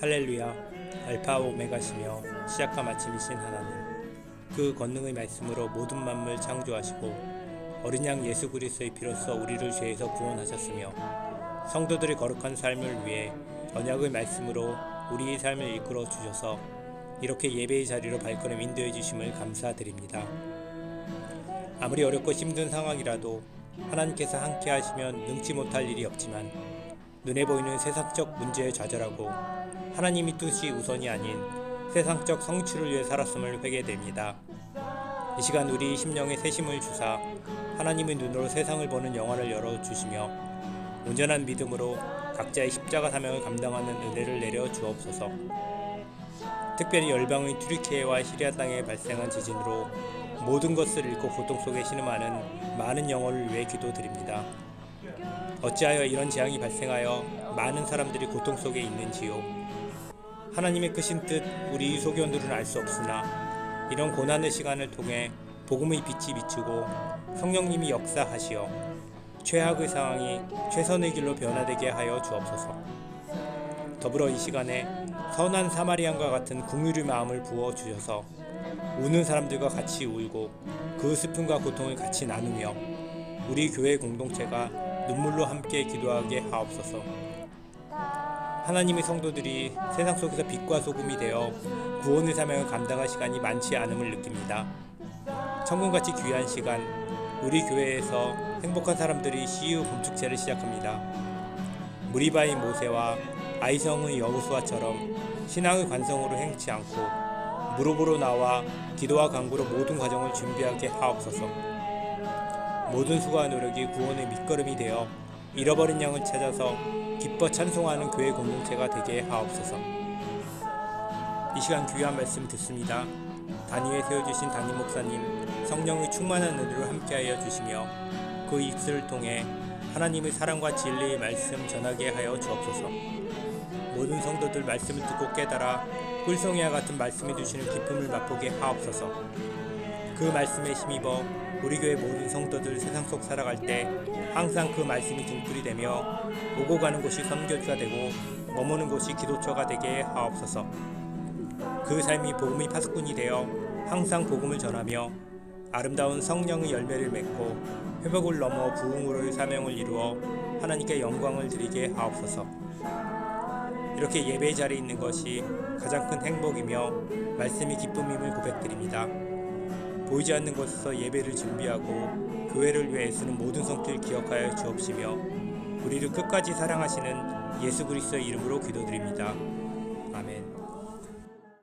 할렐루야 알파 오메가시며 시작과 마침이신 하나님 그 권능의 말씀으로 모든 만물 창조하시고 어린 양 예수 그리스도의 피로써 우리를 죄에서 구원하셨으며 성도들의 거룩한 삶을 위해 언약의 말씀으로 우리의 삶을 이끌어 주셔서 이렇게 예배의 자리로 발걸음 인도해 주심을 감사드립니다. 아무리 어렵고 힘든 상황이라도 하나님께서 함께 하시면 능치 못할 일이 없지만 눈에 보이는 세상적 문제에 좌절하고 하나님이 뜻이 우선이 아닌 세상적 성취를 위해 살았음을 회개됩니다. 이 시간 우리 심령에 새심을 주사 하나님의 눈으로 세상을 보는 영화를 열어 주시며 온전한 믿음으로 각자의 십자가 사명을 감당하는 은혜를 내려 주옵소서. 특별히 열방의 튀르키예와 시리아 땅에 발생한 지진으로 모든 것을 잃고 고통 속에 신음하는 많은 영혼을 위해 기도드립니다. 어찌하여 이런 재앙이 발생하여 많은 사람들이 고통 속에 있는지요? 하나님의 크신 뜻 우리 소견들은 알 수 없으나 이런 고난의 시간을 통해 복음의 빛이 비추고 성령님이 역사하시어 최악의 상황이 최선의 길로 변화되게 하여 주옵소서. 더불어 이 시간에 선한 사마리안과 같은 궁유의 마음을 부어 주셔서 우는 사람들과 같이 울고 그 슬픔과 고통을 같이 나누며 우리 교회 공동체가 눈물로 함께 기도하게 하옵소서. 하나님의 성도들이 세상 속에서 빛과 소금이 되어 구원의 사명을 감당할 시간이 많지 않음을 느낍니다. 천국같이 귀한 시간, 우리 교회에서 행복한 사람들이 시유 금축제를 시작합니다. 무리바인 모세와 아이성의 여우수아처럼 신앙의 관성으로 행치 않고 무릎으로 나와 기도와 간구로 모든 과정을 준비하게 하옵소서. 모든 수고와 노력이 구원의 밑거름이 되어 잃어버린 양을 찾아서 기뻐 찬송하는 교회 공동체가 되게 하옵소서. 이 시간 귀한 말씀 듣습니다. 단위에 세워주신 담임 목사님 성령의 충만한 은혜로 함께하여 주시며 그 입술을 통해 하나님의 사랑과 진리의 말씀 전하게 하여 주옵소서. 모든 성도들 말씀을 듣고 깨달아 꿀송이와 같은 말씀해 주시는 기쁨을 맛보게 하옵소서. 그 말씀에 힘입어 우리 교회 모든 성도들 세상 속 살아갈 때 항상 그 말씀이 등불이 되며 오고 가는 곳이 선교지가 되고 머무는 곳이 기도처가 되게 하옵소서. 그 삶이 복음의 파수꾼이 되어 항상 복음을 전하며 아름다운 성령의 열매를 맺고 회복을 넘어 부흥으로의 사명을 이루어 하나님께 영광을 드리게 하옵소서. 이렇게 예배 자리에 있는 것이 가장 큰 행복이며 말씀이 기쁨임을 고백드립니다. 보이지 않는 곳에서 예배를 준비하고 교회를 위해 애쓰는 모든 성길 기억하여 주옵시며 우리를 끝까지 사랑하시는 예수 그리스도의 이름으로 기도드립니다. 아멘.